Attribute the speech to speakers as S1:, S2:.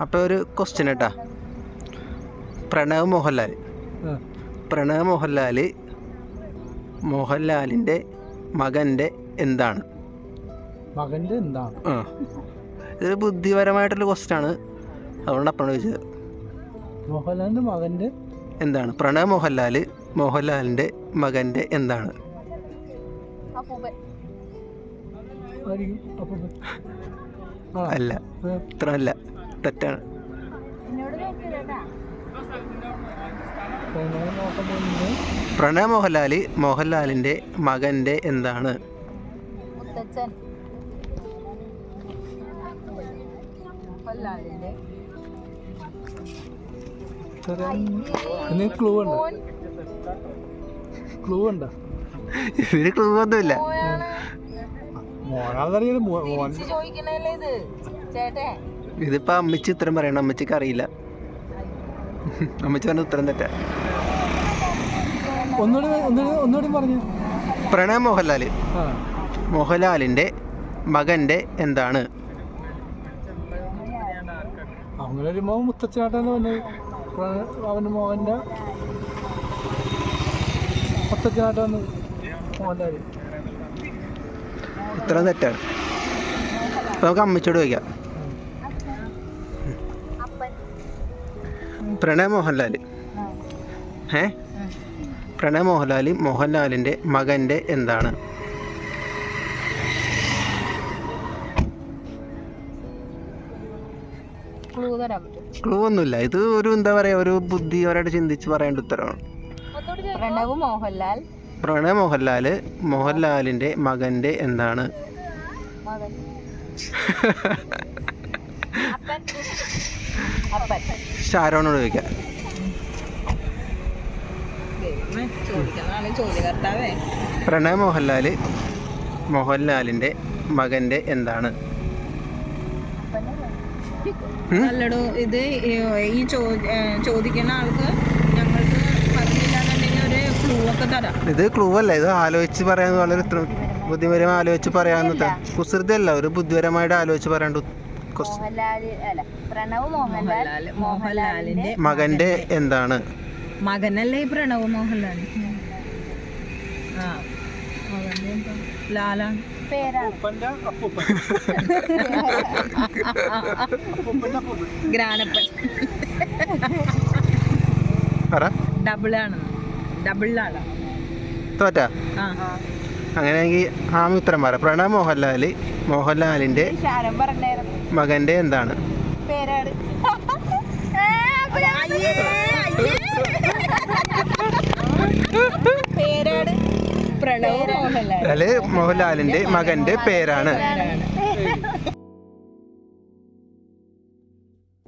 S1: അപ്പോൾ ഒരു ക്വസ്റ്റ്യൻ കേട്ടാ പ്രണവ് മോഹൻലാൽ. പ്രണവ് മോഹൻലാൽ മോഹൻലാലിന്റെ മകന്റെ എന്താണ്?
S2: മകന്റെ എന്താണ്?
S1: ആ. ഇതൊരു ബുദ്ധിപരമായിട്ടുള്ള ക്വസ്റ്റ്യൻ ആണ്. അതുകൊണ്ട് അപ്പണ ചോദിച്ചത്.
S2: മോഹൻലാലിന്റെ മകന്റെ
S1: എന്താണ്? പ്രണവ് മോഹൻലാൽ മോഹൻലാലിന്റെ മകന്റെ എന്താണ്? അല്ല. ഇത്ര അല്ല തെറ്റാണ്.
S2: പ്രണയം
S1: പ്രണവ് മോഹൻലാൽ മോഹൻലാലിന്റെ മകന്റെ എന്താണ്
S2: ക്ലൂ ഉണ്ടോ? ക്ലൂ ഉണ്ടോ?
S1: ഇതിന് ക്ലൂ ഒന്നുമില്ല.
S3: മോനാണ്.
S2: മോനാണെന്നറിയാലോ മോൻ
S3: ചോദിക്കണല്ലേ ഇത്? ചേട്ടേ
S1: ഇതിപ്പോൾ അമ്മച്ചി ഉത്തരം പറയണം? അമ്മച്ചിക്ക് അറിയില്ല. അമ്മച്ചി പറഞ്ഞ ഉത്തരം തെറ്റാ.
S2: ഒന്നുകൂടി ഒന്നുകൂടി മോഹൻലാലിന്റെ പറഞ്ഞു.
S1: പ്രണവ് മോഹൻലാൽ
S2: ആ.
S1: മോഹൻലാലിന്റെ മകന്റെ എന്താണ്?
S2: അങ്ങനെ ഒരു മോൻ അവന്റെ മോഹന്റെ മോഹൻലാൽ
S1: ഉത്തരം തെറ്റാണ്. നമുക്ക് അമ്മച്ചോട് ചോദിക്കാം. പ്രണവ് മോഹൻലാൽ ഏ പ്രണയ മോഹൻലാൽ മോഹൻലാലിന്റെ മകന്റെ എന്താണ്?
S3: ക്ലൂ
S1: ഒന്നുമില്ല. ഇത് ഒരു എന്താ പറയുക ഒരു ബുദ്ധി ബുദ്ധിപരമായിട്ട് ചിന്തിച്ച് പറയേണ്ട ഉത്തരമാണ്.
S3: പ്രണവ് മോഹൻലാൽ.
S1: പ്രണവ് മോഹൻലാൽ മോഹൻലാലിന്റെ മകന്റെ എന്താണ്? ഷാരോണോട് ചോദിക്കാം. പ്രണവ് മോഹൻലാൽ മോഹൻലാലിന്റെ മകന്റെ എന്താണ്?
S4: അല്ലടോ ഇത് ഈ ചോദിക്കുന്ന ആൾക്ക് ഞങ്ങൾക്ക്
S1: ഇത് ക്ലൂ അല്ല ഇത് ആലോചിച്ച് പറയാൻ വളരെ ബുദ്ധിപരമായി ആലോചിച്ച് പറയാന്ന് കുസൃതിയല്ല ഒരു ബുദ്ധിപരമായിട്ട് ആലോചിച്ച് പറയേണ്ട
S3: മോഹൻലാൽ അല്ല പ്രണവ് മോഹൻലാൽ
S4: മോഹൻലാൽ മോഹൻലാലിന്റെ
S1: മകന്റെ എന്താണ്?
S4: മകനല്ലേ ഈ പ്രണവ് മോഹൻലാൽ ആ. മകന്റെ എന്താ? ലാലാണ്
S3: പേരാണ്.
S2: അപ്പന്റെ അപ്പൂപ്പൻ.
S4: ഗ്രാനപ്പൻ.
S1: പറ.
S4: ഡബിളാണ്. ഡബിളാണ്
S1: തോറ്റാ?
S4: ആ.
S1: അങ്ങനെയെങ്കിൽ ആമി ഉത്തരം പറ പ്രണവ് മോഹൻലാൽ മോഹൻലാലിന്റെ
S3: ശാരം പറഞ്ഞായിരുന്നു.
S1: മകന്റെ എന്താണ്?
S3: പേരാണ്.
S4: പേരാണ് പ്രണവ്
S1: അല്ലെ മോഹൻലാലിന്റെ മകന്റെ
S4: പേരാണ്.